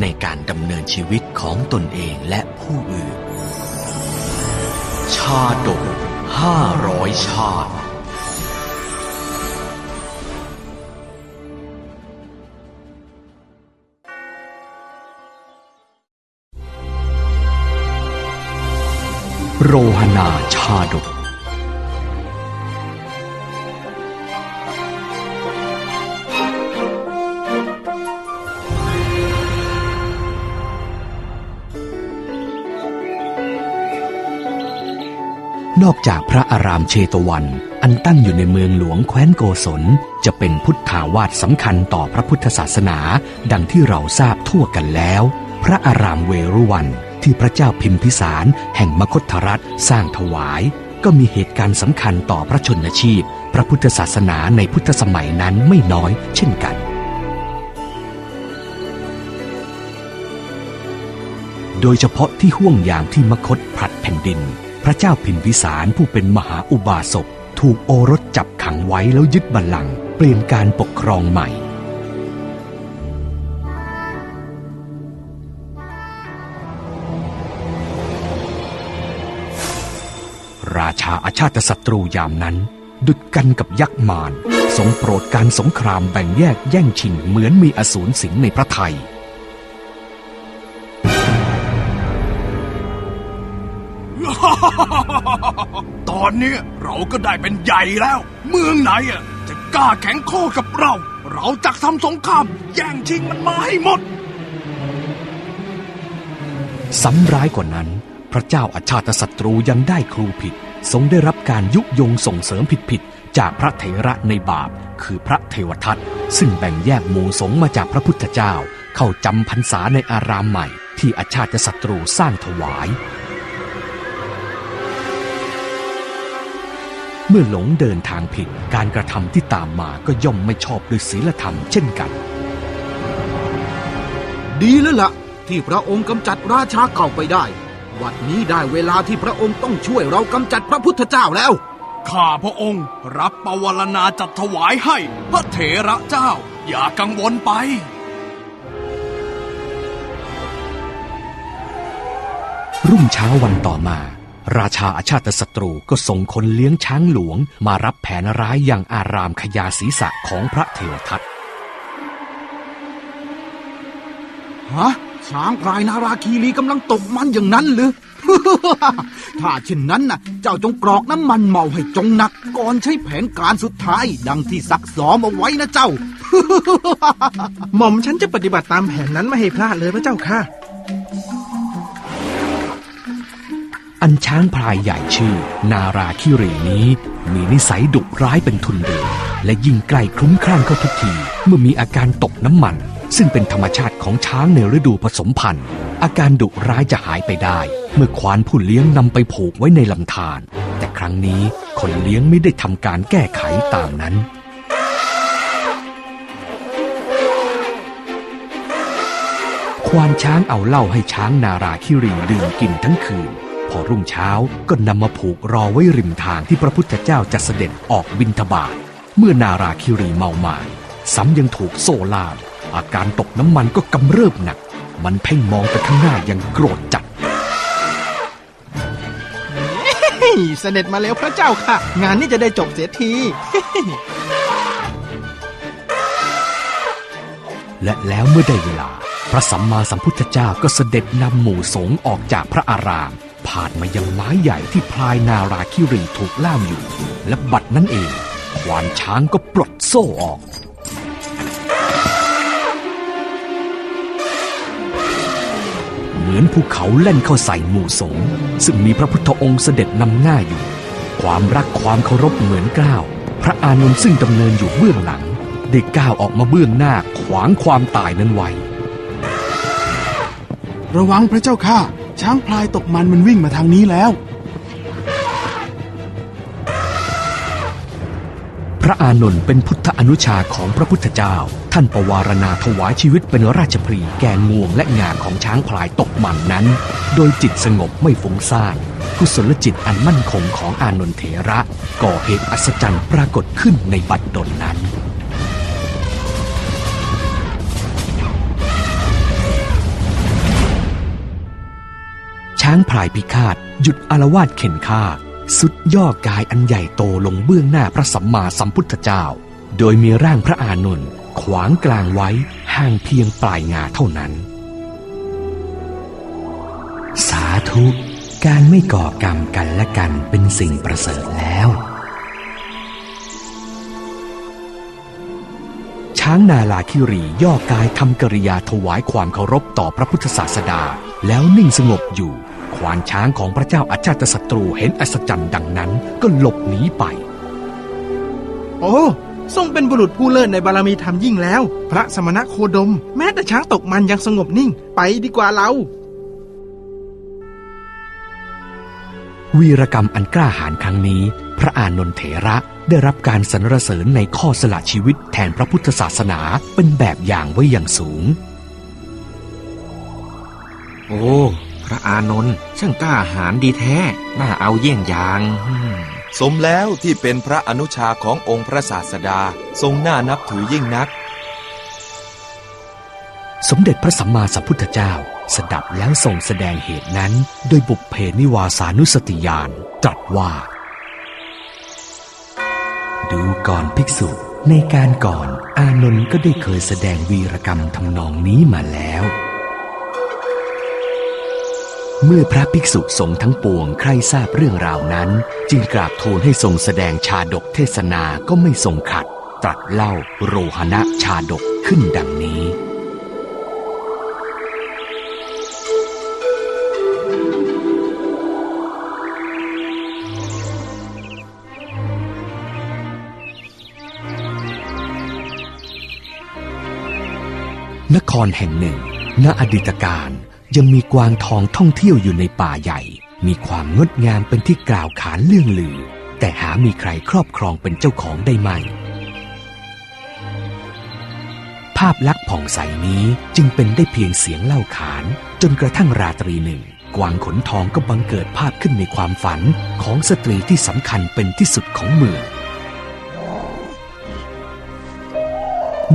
ในการดำเนินชีวิตของตนเองและผู้อื่น ชาดกห้าร้อยชาติโรหนาชาดก นอกจากพระอารามเชตวัน อันตั้งอยู่ในเมืองหลวงแคว้นโกศล จะเป็นพุทธาวาสสำคัญต่อพระพุทธศาสนา ดังที่เราทราบทั่วกันแล้ว พระอารามเวรุวัน ที่พระเจ้าพิมพิสาร แห่งมคธรัฐสร้างถวาย ก็มีเหตุการณ์สำคัญต่อพระชนชีพ พระพุทธศาสนาในพุทธสมัยนั้นไม่น้อยเช่นกันโดยเฉพาะที่ห่วงยามที่มคตผลัดแผ่นดิน พระเจ้าพิมพิสารผู้เป็นมหาอุบาสกถูกโอรสจับขังไว้แล้วยึดบัลลังก์เปลี่ยนการปกครองใหม่ ราชาอาชาติศัตรูยามนั้น ดุดกันกับยักษ์มารทรงโปรดการสงครามแบ่งแยกแย่งชิงเหมือนมีอสูรสิงในพระไทย อนนี้เราก็ได้เป็นใหญ่แล้ว เมืองไหนอะจะกล้าแข็งข้อกับเรา เราจักทำสงครามแย่งชิงมันมาให้หมดซ้ำร้ายกว่านั้น พระเจ้าอาชาติศัตรูยังได้ครูผิด ทรงได้รับการยุยงส่งเสริมผิดๆจากพระเถระในบาป คือพระเทวทัตซึ่งแบ่งแยกหมู่สงมาจากพระพุทธเจ้า เข้าจำพรรษาในอารามใหม่ ที่อาชาติศัตรูสร้างถวาย เมื่อหลงเดินทางผิดการกระทำที่ตามมาก็ย่อมไม่ชอบด้วยศีลธรรมเช่นกัน ดีแล้วละ่ะ ที่พระองค์กำจัดราชาเก่าไปได้ วัดนี้ได้เวลาที่พระองค์ต้องช่วยเรากำจัดพระพุทธเจ้าแล้ว ข้าพระองค์รับปวารณาจัดถวายให้ พระเถระเจ้า อย่ากังวลไปรุ่งเช้าวันต่อมา ราชาอาชาติศัตรูก็ส่งคนเลี้ยงช้างหลวง มารับแผนร้ายอย่างอารามขยาศีรษะของพระเทวทัตฮะช้างพลายนาราคีรีกำลังตกมันอย่างนั้นหรือ ถ้าเช่นนั้นน่ะ เจ้าจงกรอกน้ำมันเมาให้จงหนัก ก่อนใช้แผนการสุดท้ายดังที่ซักซ้อมเอาไว้นะเจ้า หม่อมฉันจะปฏิบัติตามแผนนั้นไม่ให้พลาดเลยพระเจ้าค่ะ อันช้างพลายใหญ่ชื่อ นาราคิรีนี้ มีนิสัยดุร้ายเป็นทุนเดิมและยิ่งใกล้คลุ้มคลั่งเข้าทุกที เมื่อมีอาการตกน้ำมัน ซึ่งเป็นธรรมชาติของช้างในฤดูผสมพันธุ์ อาการดุร้ายจะหายไปได้ เมื่อควานผู้เลี้ยงนำไปผูกไว้ในลำธารแต่ครั้งนี้คนเลี้ยงไม่ได้ทำการแก้ไขตามนั้นควานช้างเอาเหล้าให้ช้างนาราคิรีดื่มกินทั้งคืน พอรุ่งเช้าก็นำมาผูกรอไว้ริมทางที่พระพุทธเจ้าจะเสด็จออกบิณฑบาตเมื่อนาราคิรีเมามาซ้ำยังถูกโซ่ล่ามอาการตกน้ำมันก็กำเริบหนัก มันเพ่งมองไปข้างหน้าอย่างโกรธจัดเฮ้ยเสด็จมาแล้วพระเจ้าค่ะ งานนี้จะได้จบเสียที และแล้วเมื่อได้เวลา พระสัมมาสัมพุทธเจ้าก็เสด็จนำหมู่สงฆ์ออกจากพระอาราม ผ่านมายังไม้ใหญ่ที่พลายนาราคิรีถูกล่ามอยู่ และบัดนั้นเองควานช้างก็ปลดโซ่ออกเหมือนภูเขาเล่นเข้าใส่หมู่สงซึ่งมีพระพุทธองค์เสด็จนำหน้าอยู่ ความรักความเคารพเหมือนกล้าว พระอานนท์ซึ่งดำเนินอยู่เบื้องหลัง ได้ก้าวออกมาเบื้องหน้าขวางความตายนั้นไว้ ระวังพระเจ้าข้า ช้างพลายตกมันมันวิ่งมาทางนี้แล้ว พระอานนท์เป็นพุทธอนุชาของพระพุทธเจ้า ท่านประวารณาถวายชีวิตเป็นราชพรีแก่งวงและงาของช้างพลายตกมันนั้น โดยจิตสงบไม่ฟุ้งซ่านกุศลจิตอันมั่นคงของอานนท์เถระ ก่อเหตุอัศจรรย์ปรากฏขึ้นในบัดดลนั้น ช้างพลายพิฆาตหยุดอารวาสเข็นฆ่า สุดย่อกายอันใหญ่โตลงเบื้องหน้าพระสัมมาสัมพุทธเจ้า โดยมีร่างพระอานนท์ขวางกลางไว้ห่างเพียงปลายงาเท่านั้น สาธุการไม่ก่อกรรมกันและกันเป็นสิ่งประเสริฐแล้ว ช้างนาลาคิรีย่อกายทำกริยาถวายความเคารพต่อพระพุทธศาสดาแล้วนิ่งสงบอยู่ วานช้างของพระเจ้าอาชาติศัตรูเห็นอัศจรรย์ดังนั้นก็หลบหนีไป โอ้ทรงเป็นบุรุษผู้เลิศในบารมีธรรมยิ่งแล้ว พระสมณะโคดม แม้แต่ช้างตกมันยังสงบนิ่ง ไปดีกว่าเรา วีรกรรมอันกล้าหาญครั้งนี้ พระอานนท์เถระได้รับการสรรเสริญในข้อสละชีวิตแทนพระพุทธศาสนาเป็นแบบอย่างไว้อย่างสูง โอ้พ ระอานนท์ช่างกล้าหาญดีแท้ น่าเอาเยี่ยงอย่างอืมสมแล้วที่เป็นพระอนุชาขององค์พระศาสดาทรงน่านับถือยิ่งนัก สมเด็จพระสัมมาสัมพุทธเจ้า สดับแล้วทรงแสดงเหตุนั้น โดยบุพเพนิวาสานุสติญาณตรัสว่า ดูก่อนภิกษุในการก่อนอานนท์ก็ได้เคยแสดงวีรกรรมทำนองนี้มาแล้ว เมื่อพระภิกษุสงฆ์ทั้งปวงใครทราบเรื่องราวนั้น จึงกราบทูลให้ทรงแสดงชาดกเทศนาก็ไม่ทรงขัด ตรัสเล่าโรหณะชาดกขึ้นดังนี้นครแห่งหนึ่ง ณ อดีตการ ยังมีกวางทองท่องเที่ยวอยู่ในป่าใหญ่ มีความงดงามเป็นที่กล่าวขานเลื่องลือ แต่หามีใครครอบครองเป็นเจ้าของได้ไหมภาพลักษณ์ผ่องใสนี้จึงเป็นได้เพียงเสียงเล่าขาน จนกระทั่งราตรีหนึ่ง กวางขนทองก็บังเกิดภาพขึ้นในความฝันของสตรีที่สำคัญเป็นที่สุดของเมือง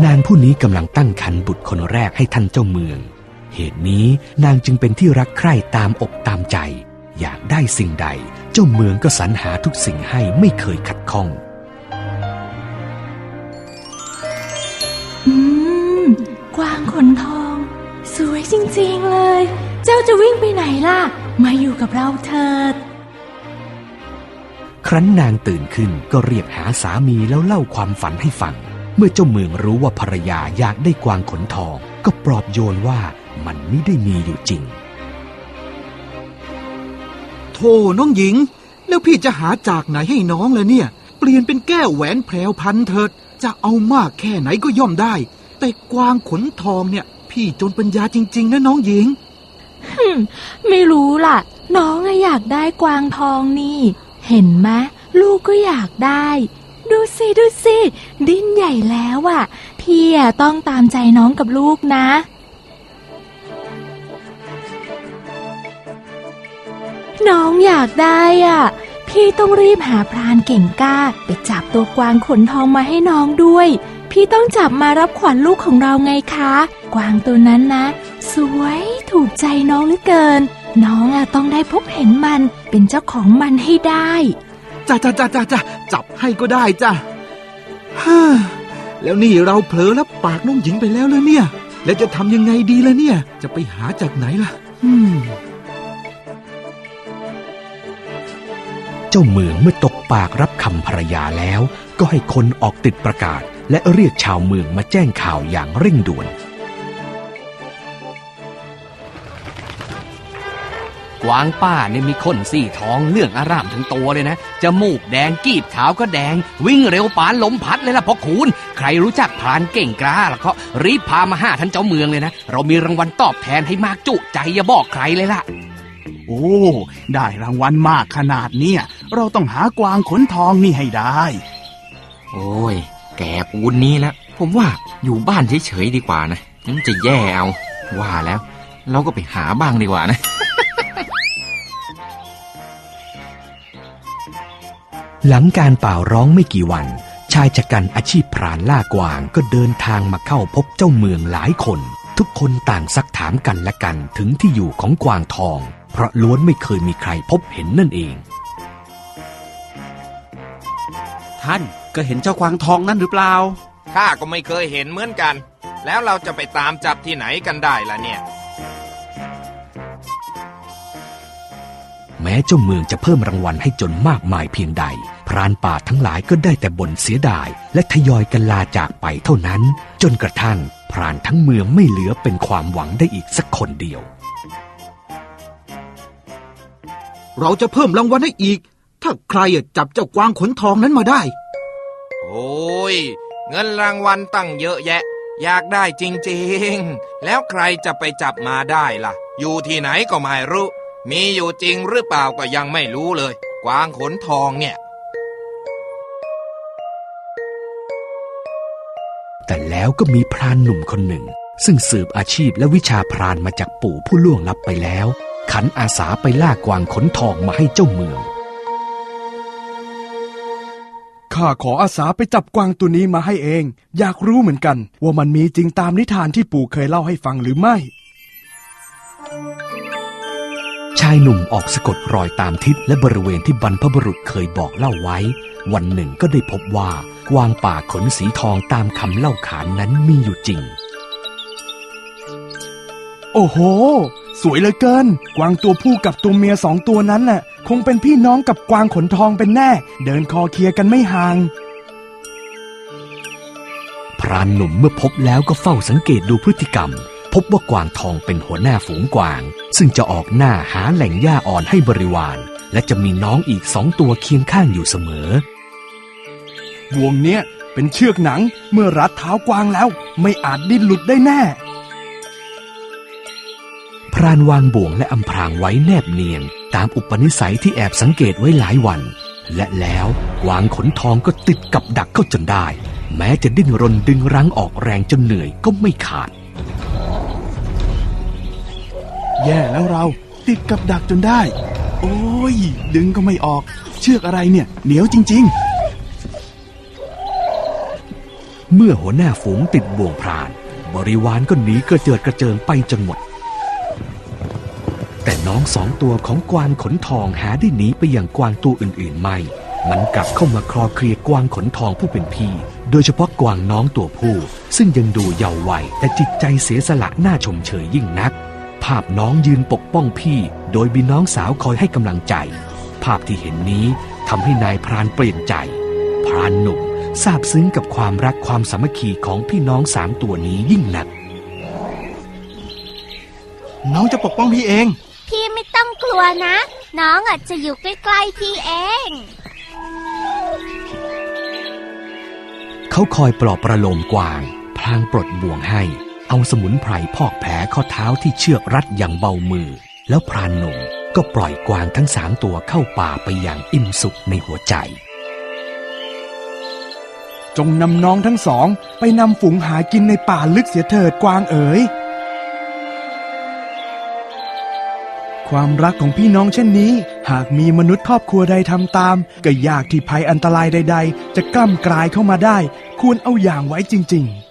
นางผู้นี้กำลังตั้งครรภ์บุตรคนแรกให้ท่านเจ้าเมือง เหตุนี้นางจึงเป็นที่รักใคร่ตามอกตามใจ อยากได้สิ่งใด เจ้าเมืองก็สรรหาทุกสิ่งให้ไม่เคยขัดข้อง อืม กวางขนทอง สวยจริงๆเลย เจ้าจะวิ่งไปไหนล่ะ มาอยู่กับเราเถิด ครั้นนางตื่นขึ้นก็เรียกหาสามีแล้วเล่าความฝันให้ฟัง เมื่อเจ้าเมืองรู้ว่าภรรยาอยากได้กวางขนทอง ก็ปลอบโยนว่า มันไม่ได้มีอยู่จริง โธ่น้องหญิง แล้วพี่จะหาจากไหนให้น้องเลยเนี่ย เปลี่ยนเป็นแก้วแหวนแพรวพันเถิด จะเอามากแค่ไหนก็ย่อมได้ แต่กวางขนทองเนี่ย พี่จนปัญญาจริง ๆ นะน้องหญิงไม่รู้ล่ะ น้องอะอยากได้กวางทองนี่ เห็นไหมลูกก็อยากได้ ดูสิดูสิ ดิ้นใหญ่แล้วอะพี่อะต้องตามใจน้องกับลูกนะ น้องอยากได้อะ พี่ต้องรีบหาพรานเก่งกล้า ไปจับตัวกวางขนทองมาให้น้องด้วย พี่ต้องจับมารับขวัญลูกของเราไงคะ กวางตัวนั้นนะ สวยถูกใจน้องเหลือเกิน น้องอะต้องได้พบเห็นมันเป็นเจ้าของมันให้ได้จ้าจ้าจ้าจ้าจ้าจับให้ก็ได้จ้าฮ่าแล้วนี่เราเผลอรับปากน้องหญิงไปแล้วเลยเนี่ย แล้วจะทำยังไงดีล่ะเนี่ย จะไปหาจากไหนล่ะ อืม จ้าเมืองเมื่อตกปากรับคำภรรยาแล้ว ก็ให้คนออกติดประกาศ และเรียกชาวเมืองมาแจ้งข่าวอย่างเร่งด่วนกกวางป้าเนี่ยมีขนสีทองเรื่องอารามทั้งตัวเลยนะจมูกแดงกีบขาวก็แดง วิ่งเร็วปานลมพัดเลยล่ะพ่อคูณ ใครรู้จักพรานเก่งกล้าแล้วก็รีบพามาหาท่านเจ้าเมืองเลยนะ เรามีรางวัลตอบแทนให้มากจุใจอย่าบอกใครเลยล่ะโอ้ ได้รางวัลมากขนาดเนี้ย เราต้องหากวางขนทองนี่ให้ได้ โอ้ย แกปูนนี้แล้ว ผมว่าอยู่บ้านเฉยๆดีกว่านะมันจะแย่เอา ว่าแล้ว เราก็ไปหาบ้างดีกว่านะหลังการเป่าร้องไม่กี่วัน ชายจักรันอาชีพพรานล่ากวางก็เดินทางมาเข้าพบเจ้าเมืองหลายคน ทุกคนต่างซักถามกันและกันถึงที่อยู่ของกวางทอง เพราะล้วนไม่เคยมีใครพบเห็นนั่นเอง ท่านก็เห็นเจ้ากวางทองนั่นหรือเปล่า ข้าก็ไม่เคยเห็นเหมือนกัน แล้วเราจะไปตามจับที่ไหนกันได้ล่ะเนี่ย แม้เจ้าเมืองจะเพิ่มรางวัลให้จนมากมายเพียงใด พรานป่าทั้งหลายก็ได้แต่บ่นเสียดาย และทยอยกันลาจากไปเท่านั้น จนกระทั่งพรานทั้งเมืองไม่เหลือเป็นความหวังได้อีกสักคนเดียว เราจะเพิ่มรางวัลให้อีก ถ้าใครอะจับเจ้ากวางขนทองนั้นมาได้ โอ้ย เงินรางวัลตั้งเยอะแยะ อยากได้จริงๆ แล้วใครจะไปจับมาได้ล่ะ อยู่ที่ไหนก็ไม่รู้ มีอยู่จริงหรือเปล่าก็ยังไม่รู้เลย กวางขนทองเนี่ย แต่แล้วก็มีพรานหนุ่มคนหนึ่ง ซึ่งสืบอาชีพและวิชาพรานมาจากปู่ผู้ล่วงลับไปแล้ว ขันอาสาไปล่ากวางขนทองมาให้เจ้าเมือง ข้าขออาสาไปจับกวางตัวนี้มาให้เอง อยากรู้เหมือนกัน ว่ามันมีจริงตามนิทานที่ปู่เคยเล่าให้ฟังหรือไม่ ชายหนุ่มออกสะกดรอยตามทิศและบริเวณที่บรรพบุรุษเคยบอกเล่าไว้ วันหนึ่งก็ได้พบว่ากวางป่าขนสีทองตามคำเล่าขานนั้นมีอยู่จริง โอ้โห สวยเหลือเกิน กวางตัวผู้กับตัวเมียสองตัวนั้นน่ะ คงเป็นพี่น้องกับกวางขนทองเป็นแน่ เดินคอเคลียร์กันไม่ห่าง พรานหนุ่มเมื่อพบแล้วก็เฝ้าสังเกตดูพฤติกรรม พบว่ากวางทองเป็นหัวหน้าฝูงกวาง ซึ่งจะออกหน้าหาแหล่งหญ้าอ่อนให้บริวาร และจะมีน้องอีกสองตัวเคียงข้างอยู่เสมอวงเนี้ยเป็นเชือกหนังเมื่อรัดเท้ากวางแล้ว ไม่อาจดิ้นหลุดได้แน่ พรานวางบ่วงและอำพรางไว้แนบเนียน ตามอุปนิสัยที่แอบสังเกตไว้หลายวัน และแล้วกวางขนทองก็ติดกับดักเข้าจนได้ แม้จะดิ้นรนดึงรั้งออกแรงจนเหนื่อยก็ไม่ขาด แย่แล้วเราติดกับดักจนได้ โอ้ย ดึงก็ไม่ออก เชือกอะไรเนี่ย เหนียวจริงเมื่อหัวหน้าฝูงติดบ่วงพราน บริวารก็หนีกระเจิดกระเจิงไปจนหมด องสองตัวของกวางขนทองหาได้หนีไปอย่างกวางตัวอื่นๆไม่ มันกลับเข้ามาคลอเคลียกวางขนทองผู้เป็นพี่ โดยเฉพาะกวางน้องตัวผู้ ซึ่งยังดูเยาว์วัยแต่จิตใจเสียสละน่าชมเชยยิ่งนัก ภาพน้องยืนปกป้องพี่ โดยมีน้องสาวคอยให้กำลังใจ ภาพที่เห็นนี้ทำให้นายพรานเปลี่ยนใจ พรานหนุ่มซาบซึ้งกับความรักความสามัคคีของพี่น้องสามตัวนี้ยิ่งนัก น้องจะปกป้องพี่เอง พี่ไม่ต้องกลัวนะ น้องอาจจะอยู่ใกล้ๆพี่เอง เขาคอยปลอบประโลมกวาง พลางปลดบ่วงให้ เอาสมุนไพรพอกแผลข้อเท้าที่เชือกรัดอย่างเบามือ แล้วพรานหนุ่มก็ปล่อยกวางทั้งสามตัวเข้าป่าไปอย่างอิ่มสุขในหัวใจๆจงนำน้องทั้งสอง ไปนำฝูงหากินในป่าลึกเสียเถิดกวางเอ๋ย ความรักของพี่น้องเช่นนี้ หากมีมนุษย์ครอบครัวใดทำตาม ก็ยากที่ภัยอันตรายใด ๆ จะกล้ำกลายเข้ามาได้ ควรเอาอย่างไว้จริง ๆ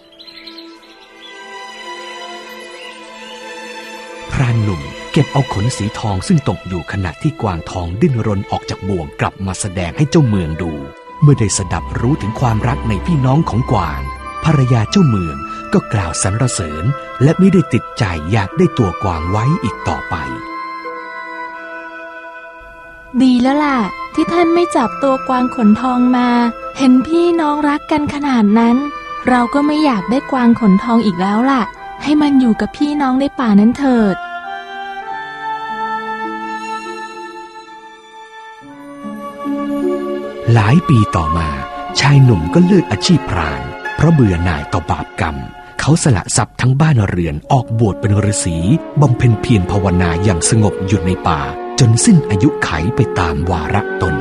พรานหนุ่มเก็บเอาขนสีทองซึ่งตกอยู่ขณะที่กวางทองดิ้นรนออกจากบ่วงกลับมาแสดงให้เจ้าเมืองดู เมื่อได้สดับรู้ถึงความรักในพี่น้องของกวาง ภรรยาเจ้าเมืองก็กล่าวสรรเสริญ และไม่ได้ติดใจอยากได้ตัวกวางไว้อีกต่อไป ดีแล้วล่ะ ที่ท่านไม่จับตัวกวางขนทองมา เห็นพี่น้องรักกันขนาดนั้น เราก็ไม่อยากได้กวางขนทองอีกแล้วล่ะ ให้มันอยู่กับพี่น้องในป่านั้นเถิด หลายปีต่อมา ชายหนุ่มก็เลิกอาชีพพราน เพราะเบื่อหน่ายต่อบาปกรรม เขาสละทรัพย์ทั้งบ้านเรือนออกบวชเป็นฤาษีบำเพ็ญเพียรภาวนาอย่างสงบอยู่ในป่า จนสิ้นอายุไขไปตามวาระตน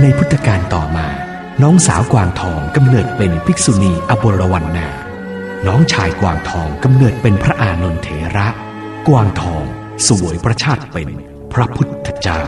ในพุทธกาลต่อมา น้องสาวกวางทองกำเนิดเป็นภิกษุณีอบรวรรณาน้องชายกวางทองกำเนิดเป็นพระอานนทเถระ กวางทองสวยพระชาติเป็นพระพุทธเจ้า